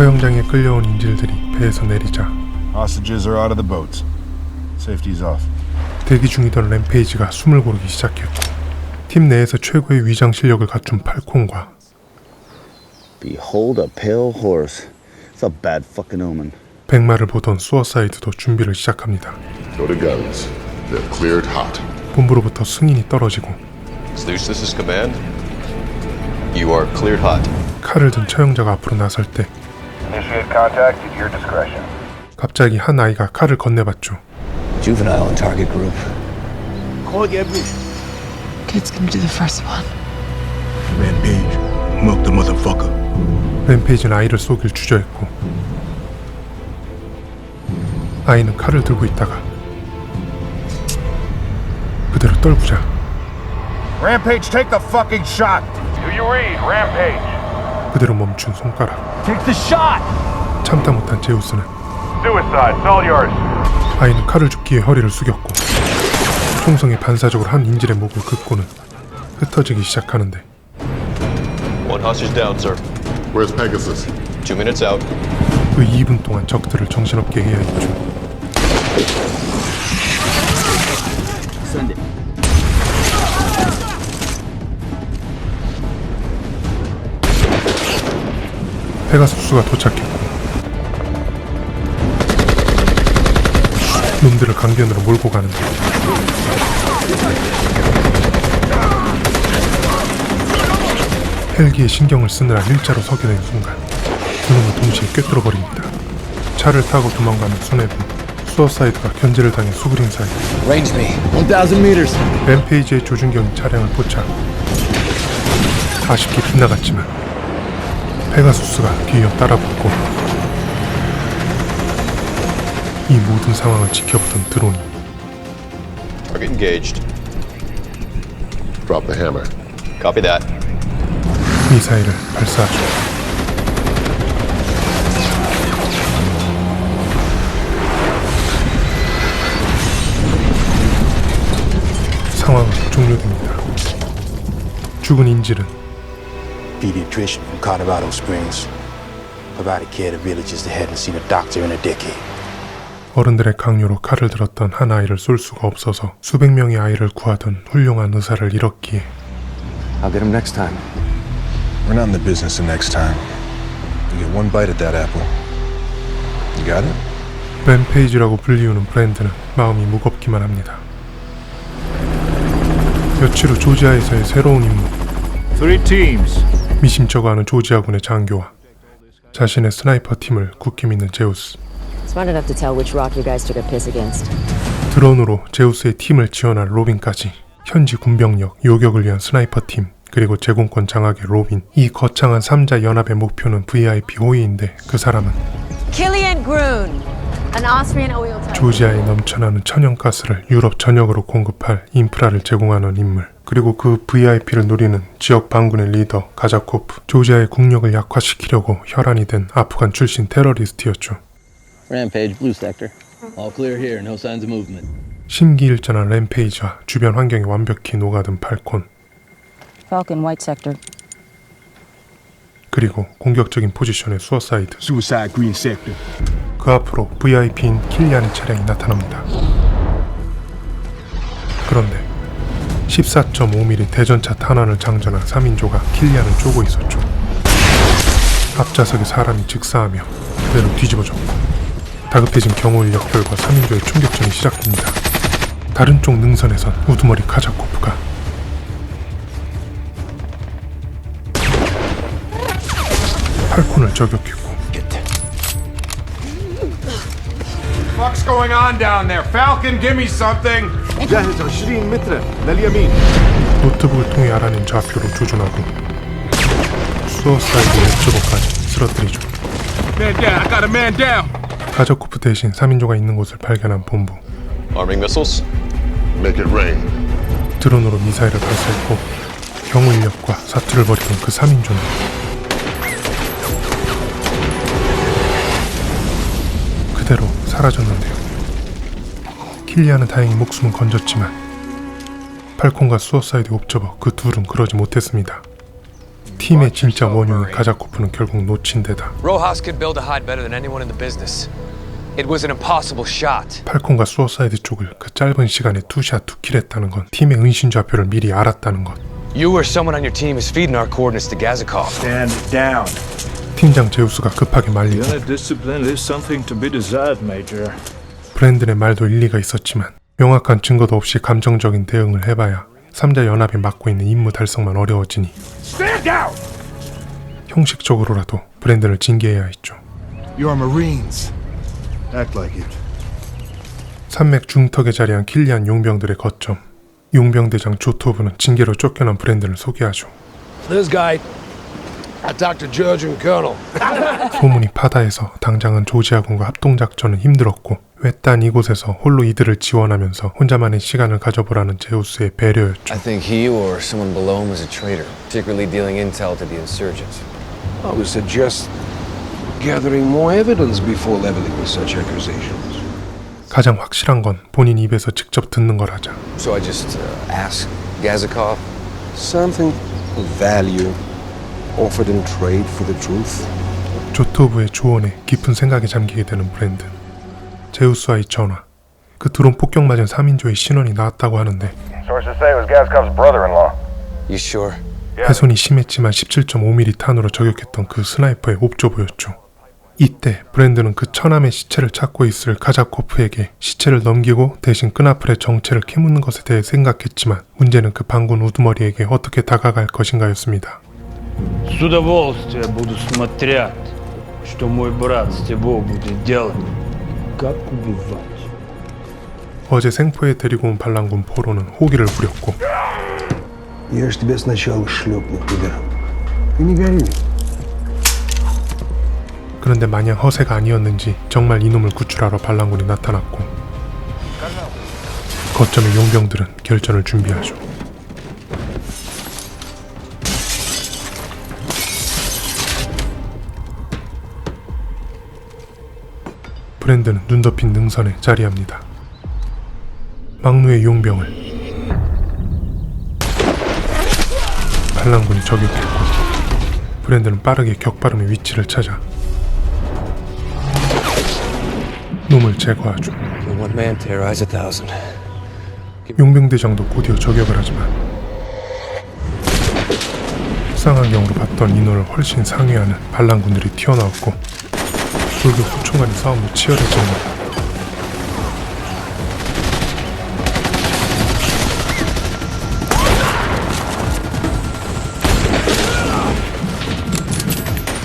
처형장에 끌려온 인질들이 배에서 내리자 Hostages are out of the boats. Safety's off. 대기 중이던 램페이지가 숨을 고르기 시작했고 팀 내에서 최고의 위장 실력을 갖춘 팔콘과 Behold a pale horse. It's a bad fucking omen. 백마를 보던 수어사이드도 준비를 시작합니다. Go to guns. They're cleared hot. 본부로부터 승인이 떨어지고 Zeus, this is command. You are cleared hot. 칼을 든 처형자가 앞으로 나설 때 Initiate contact at your discretion. 갑자기 한 아이가 칼을 건네봤죠. Juvenile and target group. Kid's gonna do the first one. Rampage. Milk the motherfucker. 램페이지는 아이를 쏘길 주저했고 아이는 칼을 들고 있다가 그대로 떨구자 Rampage, take the fucking shot! Do you read, Rampage? 그대로 멈춘 손가락 Take the shot! 참다 못한 제우스는 Suicide, it's all yours. 아이는 칼을 죽기 위해 허리를 숙였고 총성이 반사적으로 한 인질의 목을 긋고는 흩어지기 시작하는데 One hostage down, sir. Where's Pegasus? Two minutes out. 그 2분 동안 적들을 정신없게 해야 했죠 페가수스가 도착했고 놈들을 강변으로 몰고 가는데 헬기에 신경을 쓰느라 일자로 서게 된 순간 두 놈을 동시에 꿰뚫어 버립니다. 차를 타고 도망가는 수뇌부 수어사이드가 견제를 당해 수그린 사이 Range me. 1,000 meters. 램페이지의 조준경이 차량을 포착 아쉽게 빗나갔지만 페가수스가 뒤이어 따라붙고 이 모든 상황을 지켜보던 드론이 Target engaged. Drop the hammer. Copy that. 미사일을 발사하죠. 상황은 종료됩니다. 죽은 인질은 pediatrician from Colorado Springs. Provided care to villages that hadn't seen a doctor in a decade. 어른들의 강요로 칼을 들었던 한 아이를 쏠 수가 없어서 수백 명의 아이를 구하던 훌륭한 의사를 잃었기에 I'll get him next time. We're not in the business of next time. You get one bite at that apple. You got it? 램페이지라고 불리우는 브랜드는 마음이 무겁기만 합니다. 며칠 후 조지아에서의 새로운 임무 Three teams. 미심쩍어하는 조지아군의 장교와 자신의 스나이퍼 팀을 굳게 믿는 제우스. 드론으로 제우스의 팀을 지원한 로빈까지 현지 군병력 요격을 위한 스나이퍼 팀 그리고 제공권 장악의 로빈 이 거창한 3자 연합의 목표는 VIP 호위인데 그 사람은 oil type. 조지아에 넘쳐나는 천연가스를 유럽 전역으로 공급할 인프라를 제공하는 인물 그리고 그 VIP를 노리는 지역 반군의 리더 가자코프 조지아의 국력을 약화시키려고 혈안이 된 아프간 출신 테러리스트였죠 Rampage, blue sector. All clear here, no signs of movement. 심기일전한 램페이지와 주변 환경에 완벽히 녹아든 팔콘 Falcon, white sector. 그리고 공격적인 포지션의 수어사이드 Suicide Green Sector. 그 앞으로 VIP인 킬리안의 차량이 나타납니다. 그런데 14.5mm 대전차 탄환을 장전한 3인조가 킬리안을 쪼고 있었죠. 앞좌석에 사람이 즉사하며 그대로 뒤집어졌고 다급해진 경호 인력 결과 3인조의 총격전이 시작됩니다. 다른 쪽 능선에선 우두머리 카자코프가 팔콘을 저격했고 What's going on down there? Falcon, give me something. جاهز 20 متر لليمين. 노트북을 통해 알아낸 좌표로 조준하고 수어사이드 왼쪽까지 쓰러뜨리죠. Man down. I got a man down. 가저코프 대신 3인조가 있는 곳을 발견한 본부 Arming missiles. Make it rain. 드론으로 미사일을 발사했고 경호 인력과 사투를 벌이던 그 3인조는 사라졌는데요. 킬리안은 다행히 목숨은 건졌지만 팔콘과 수어사이드 옵저버 그 둘은 그러지 못했습니다. 팀의 진짜 원흉인 가자코프는 결국 놓친 데다 Rojas could build a hide better than anyone in the business. It was an impossible shot. 팔콘과 수어사이드 쪽을 그 짧은 시간에 투샷 투킬했다는 건 팀의 은신 좌표를 미리 알았다는 것 You or someone on your team is feeding our coordinates to Gazikov. Stand down. 팀장 제우스가 급하게 말리고. 브랜든의 말도 일리가 있었지만 명확한 증거도 없이 감정적인 대응을 해봐야 삼자 연합이 맡고 있는 임무 달성만 어려워지니! 형식적으로라도 브랜든을 징계해야 했죠. You're Marines. Act like it. 산맥 중턱에 자리한 킬리안 용병들의 거점. 용병대장 조토브는 징계로 쫓겨난 브랜든을 소개하죠. This guy, Dr. Colonel. 소문이 파다해서 당장은 조지아군과 합동작전은 힘들었고 외딴 이곳에서 홀로 이들을 지원하면서 혼자만의 시간을 가져보라는 제우스의 배려였죠. I think he or someone below him was a traitor, secretly dealing intel to the insurgents. I would suggest gathering more evidence before leveling with such accusations. 가장 확실한 건 본인 입에서 직접 듣는 거라자. So I just uh, asked Gazikov. Something of value offered in trade for the truth. 조토브의 조언에 깊은 생각에 잠기게 되는 브랜든. 제우스와의 전화. 그 드론 폭격 맞은 3인조의 신원이 나왔다고 하는데 Sources say it was Gazkov's brother-in-law. You sure? 훼손이 심했지만 17.5mm 탄으로 저격했던 그 스나이퍼의 옵조 보였죠. 이때 브랜드는 그 처남의 시체를 찾고 있을 카자코프에게 시체를 넘기고 대신 끈앞을의 정체를 캐묻는 것에 대해 생각했지만 문제는 그 방군 우두머리에게 어떻게 다가갈 것인가였습니다. С удовольствием буду смотреть, что мой брат с тобой будет делать. Как убивать. 어제 생포에 데리고 온 반란군 포로는 호기를 부렸고 Я ж тебя сначала шлепну, пидор. Ты не гори. 그런데 마냥 허세가 아니었는지 정말 이놈을 구출하러 반란군이 나타났고 거점의 용병들은 결전을 준비하죠. 브랜드는 눈 덮인 능선에 자리합니다. 막루의 용병을 반란군이 저격했고 브랜드는 빠르게 격바름의 위치를 찾아 놈을 제거하죠. 용병대장도 곧이어 저격을 하지만 쌍안경으로 봤던 인원을 훨씬 상회하는 반란군들이 튀어나왔고 불교 간의 싸움도 치열해집니다.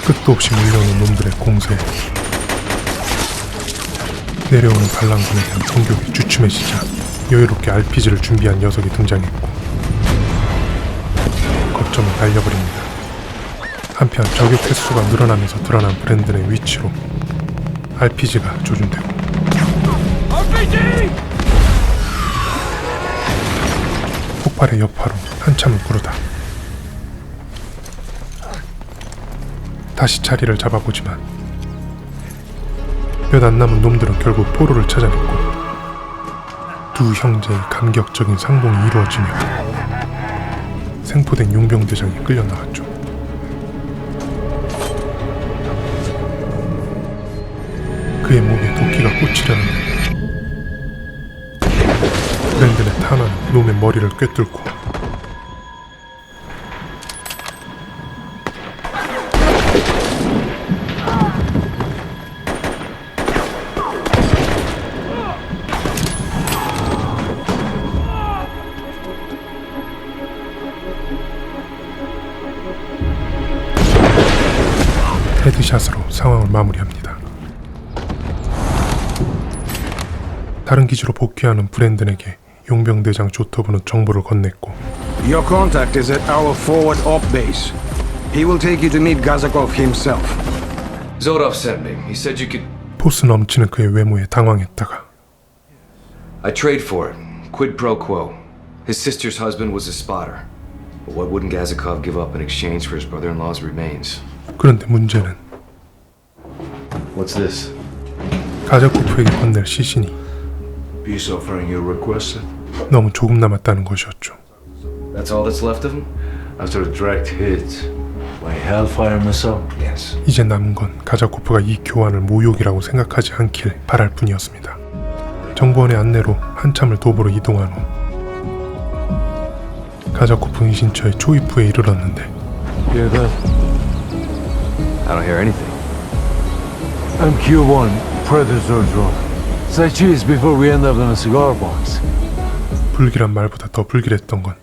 끝도 없이 몰려오는 놈들의 공세 내려오는 반란군에 대한 공격이 주춤해지자 여유롭게 RPG를 준비한 녀석이 등장했고 거점을 날려버립니다. 한편 저격 횟수가 늘어나면서 드러난 브랜든의 위치로 RPG가 조준되고. 폭발의 여파로 한참을 구르다. 다시 자리를 잡아보지만 몇 안 남은 놈들은 결국 포로를 찾아냈고 두 형제의 감격적인 상봉이 이루어지며 생포된 용병대장이 끌려 나왔죠. 도끼가 꽂히려는데 브랜든의 탄환은 놈의 머리를 꿰뚫고 헤드샷으로 상황을 마무리합니다. 다른 기지로 복귀하는 브랜든에게 용병 대장 조토브는 정보를 건넸고 Your contact is at our forward op base. He will take you to meet Gazakov himself. Zodov sent me. He said you could. 포스 넘치는 그의 외모에 당황했다가 I trade for it. Quid pro quo. His sister's husband was a spotter. But what wouldn't Gazikov give up in exchange for his brother in law's remains? 그런데 문제는 What's this? 가자코프에게 건넬 시신이 Peace offering you requested. 너무 조금 남았다는 것이었죠. That's all that's left of him? After a direct hit, By Hellfire missile? Yes. 이제 남은 건 가자코프가 이 교환을 모욕이라고 생각하지 않길 바랄 뿐이었습니다. 정보원의 안내로 한참을 도보로 이동한 후 가자코프 은신처의 초입부에 이르렀는데 Hear that? I don't hear anything. MQ-1, Predator drone. Say cheese before we end up in a cigar box. 불길한 말보다 더 불길했던 건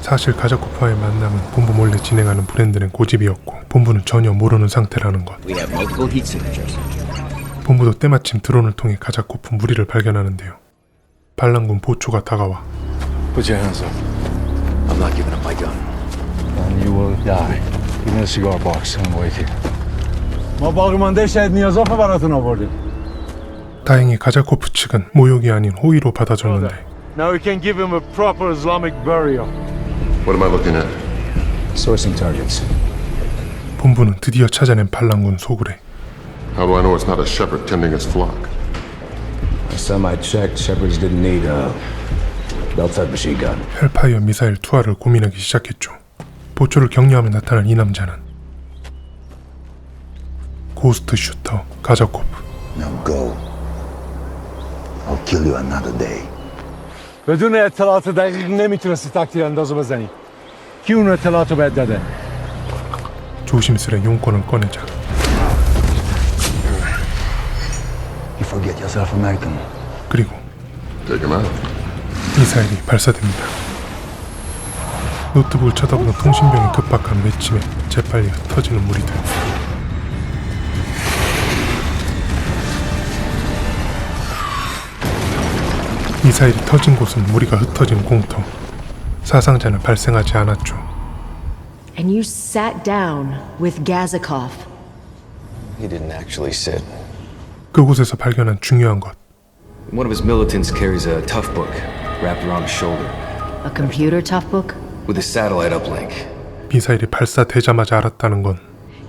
사실 가자코프와의 만남은 본부 몰래 진행하는 브랜드는 고집이었고 본부는 전혀 모르는 상태라는 것. 본부도 때마침 드론을 통해 가자코프 무리를 발견하는데요. 반란군 보초가 다가와 Put your hands up. I'm not giving up my gun. And you will die. in a cigar box and wait here. ما باقیمانده شاید نیازافه براتون آوردیم. 다행히 가자코프 측은 모욕이 아닌 호의로 받아줬는데 Now we can give him a proper Islamic burial. What am I looking at? Sourcing targets. 본부는 드디어 찾아낸 반란군 소굴에 How do I know it's not a shepherd tending his flock? Last time I checked, shepherds didn't need a belt-fed machine gun. 헬파이어 미사일 투하를 고민하기 시작했죠. 보초를 격려하며 나타난 이 남자는 고스트 슈터 가자코프 Now go. I'll kill you another day. بدون اطلاعات دقیق نمیتونستی تکتیر اندازو بزنی. کی اون اطلاعاتو بهت داده؟ 조심스레 용건을 꺼내자 You forget yourself American. 그리고 Take him out. 미사일이 발사됩니다. 노트북을 쳐다보는 통신병의 급박한 외침에 재빨리 흩어지는 무리들. 미사일이 터진 곳은 무리가 흩어진 공터. 사상자는 발생하지 않았죠. And you sat down with Gazikov. He didn't actually sit. 그곳에서 발견한 중요한 것. One of his militants carries a tough book wrapped around his shoulder A computer tough book? with a satellite uplink. 미사일이 발사되자마자 알았다는 건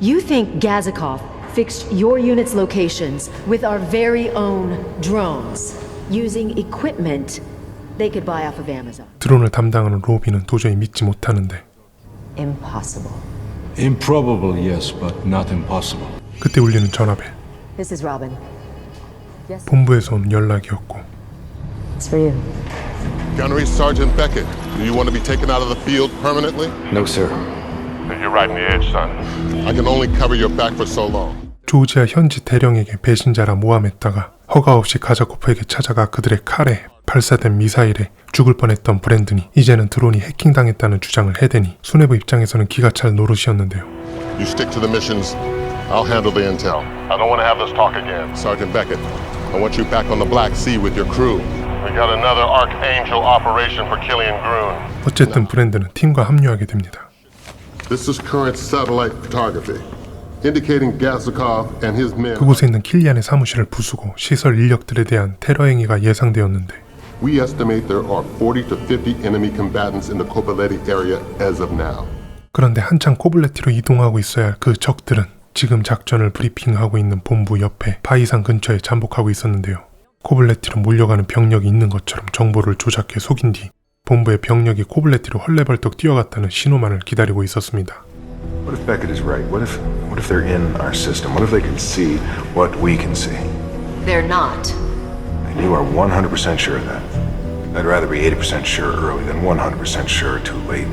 You think Gazikov fixed your unit's locations with our very own drones, using equipment they could buy off of Amazon. 드론을 담당하는 로비는 도저히 믿지 못하는데 Impossible. Improbable, yes, but not impossible. 그때 울리는 전화벨. This is Robin. Yes, 본부에서 온 연락이었고 it's for you. Gunnery Sergeant Beckett, do you want to be taken out of the field permanently? No, sir. You're right in the edge, son. I can only cover your back for so long. 조지아 현지 대령에게 배신자라 모함했다가 허가 없이 가자코프에게 찾아가 그들의 칼에 발사된 미사일에 죽을 뻔했던 브랜든이 이제는 드론이 해킹당했다는 주장을 해대니 수뇌부 입장에서는 기가 찰 노릇이었는데요. You stick to the missions. I'll handle the intel. I don't want to have this talk again. Sergeant Beckett, I want you back on the Black Sea with your crew. We got another Archangel operation for Killian Groon. 어쨌든 브랜드는 팀과 합류하게 됩니다. This is current satellite photography, indicating Gazikov and his men. 그곳에 있는 킬리안의 사무실을 부수고 시설 인력들에 대한 테러 행위가 예상되었는데 We estimate there are 40 to 50 enemy combatants in the Coppoletti area as of now. 그런데 한창 코블레티로 이동하고 있어야 할그 적들은 지금 작전을 브리핑하고 있는 본부 옆에 바이산 근처에 잠복하고 있었는데요. 코블레티로 몰려가는 병력이 있는 것처럼 정보를 조작해 속인 뒤 본부의 병력이 코블레티로 헐레벌떡 뛰어갔다는 신호만을 기다리고 있었습니다. What if Beckett is right? What if what if they're in our system? What if they can see what we can see? They're not. And you are 100% sure of that. I'd rather be 80% sure early than 100% sure too late.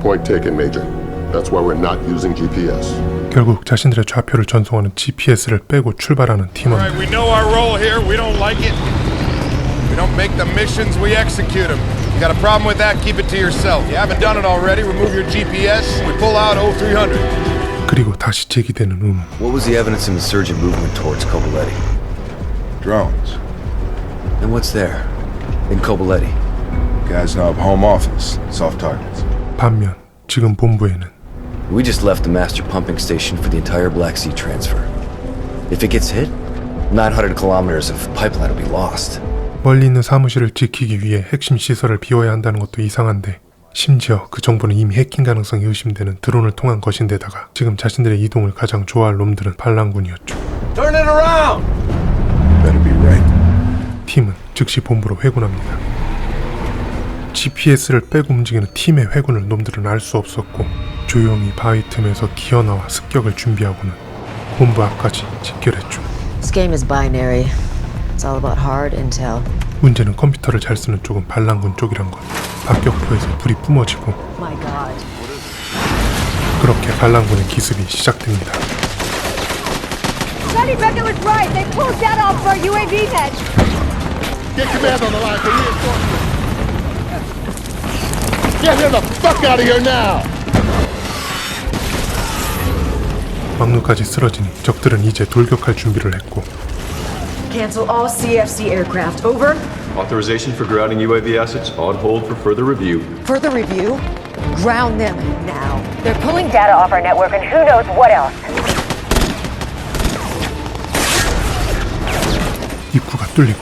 Point taken, Major. That's why we're not using GPS. 결국 자신들의 좌표를 전송하는 GPS를 빼고 출발하는 팀원. we know our role here. We don't like it. We don't make the missions, we execute them. You got a problem with that? Keep it to yourself. You haven't done it already. Remove your GPS. We pull out 0300. 그리고 다시 제기되는 의문. What was the evidence of insurgent movement towards Coboletti? Drones. And what's there? In Coboletti? Guys know of home office. Soft targets. 반면 지금 본부에는 We just left the master pumping station for the entire Black Sea transfer. If it gets hit, 900 kilometers of pipeline will be lost. 멀리 있는 사무실을 지키기 위해 핵심 시설을 비워야 한다는 것도 이상한데 심지어 그 정보는 이미 해킹 가능성이 의심되는 드론을 통한 것인데다가 지금 자신들의 이동을 가장 좋아할 놈들은 반란군이었죠. Turn it around! Better be right. 팀은 즉시 본부로 회군합니다. GPS를 빼고 움직이는 팀의 회군을 놈들은 알 수 없었고 조용히 바위 틈에서 기어나와 습격을 준비하고는 본부 앞까지 직결했죠. This game is binary. It's all about hard intel. 문제는 컴퓨터를 잘 쓰는 쪽은 반란군 쪽이란 것. 박격포에서 불이 뿜어지고 My god. 그렇게 반란군의 기습이 시작됩니다. Sonny Beckett was right. They pulled that off our UAV net. Get command on the line for reinforcements. Get him the fuck out of here now! 막루까지 쓰러지니 적들은 이제 돌격할 준비를 했고 Cancel all CFC aircraft. Over. Authorization for grounding UAV assets on hold for further review. Further review? Ground them now. They're pulling data off our network and who knows what else. 입구가 뚫리고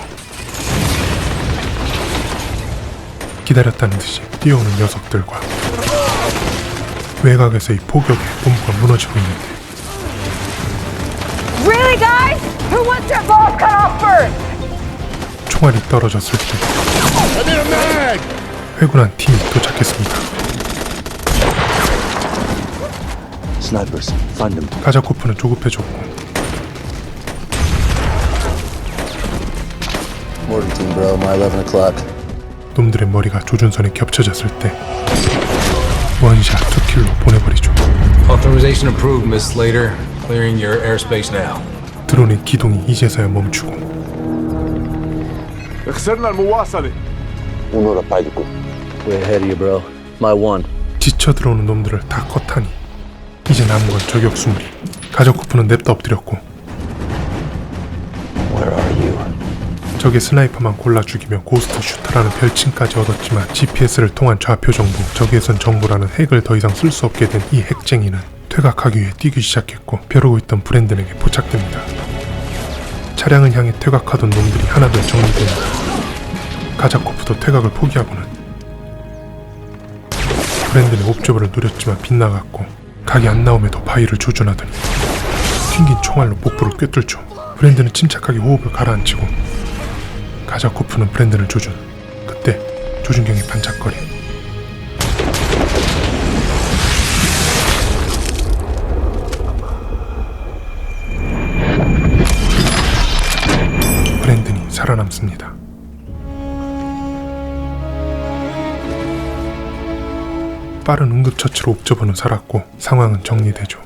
기다렸다는 듯이 뛰어오는 녀석들과 외곽에서의 포격에 본부가 무너지고 있는데 Really, guys? Who wants their balls cut off first? 총알이 떨어졌을 때! 회군한 팀이 도착했습니다. Snipers, find them. 가자코프는 조급해졌고 Morgan team, bro. My 11 o'clock. 놈들의 머리가 조준선에 겹쳐졌을 때 원샷 투킬로 보내버리죠. Authorization approved, Miss Slater. Clearing your airspace now. 드론의 기동이 이제서야 멈추고 خسرنا المواصلة. Way ahead of you, bro. My one. 지쳐 들어오는 놈들을 다 컷하니 이제 남은 건 저격수무리. 가자코프는 냅다 엎드렸고 적의 스나이퍼만 골라 죽이며 고스트 슈터라는 별칭까지 얻었지만 GPS를 통한 좌표 정보, 적외선 정보라는 핵을 더 이상 쓸 수 없게 된 이 핵쟁이는 퇴각하기 위해 뛰기 시작했고 벼르고 있던 브랜든에게 포착됩니다. 차량을 향해 퇴각하던 놈들이 하나둘 정리됩니다. 가자코프도 퇴각을 포기하고는 브랜든의 옵저버를 노렸지만 빗나갔고 각이 안 나옴에도 바위를 조준하더니 튕긴 총알로 복부를 꿰뚫죠. 브랜든은 침착하게 호흡을 가라앉히고 가자코프는 브랜든을 조준. 그때 조준경이 반짝거림. 남습니다. 빠른 응급처치로 옵저버는 살았고 상황은 정리되죠.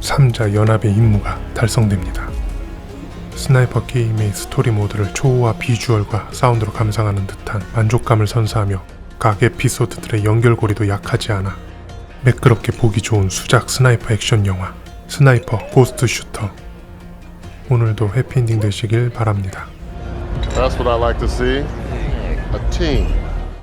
3자 연합의 임무가 달성됩니다. 스나이퍼 게임의 스토리 모드를 초호화 비주얼과 사운드로 감상하는 듯한 만족감을 선사하며 각 에피소드들의 연결고리도 약하지 않아 매끄럽게 보기 좋은 수작 스나이퍼 액션 영화 스나이퍼 고스트 슈터 오늘도 해피엔딩 되시길 바랍니다. That's what I like to see. A team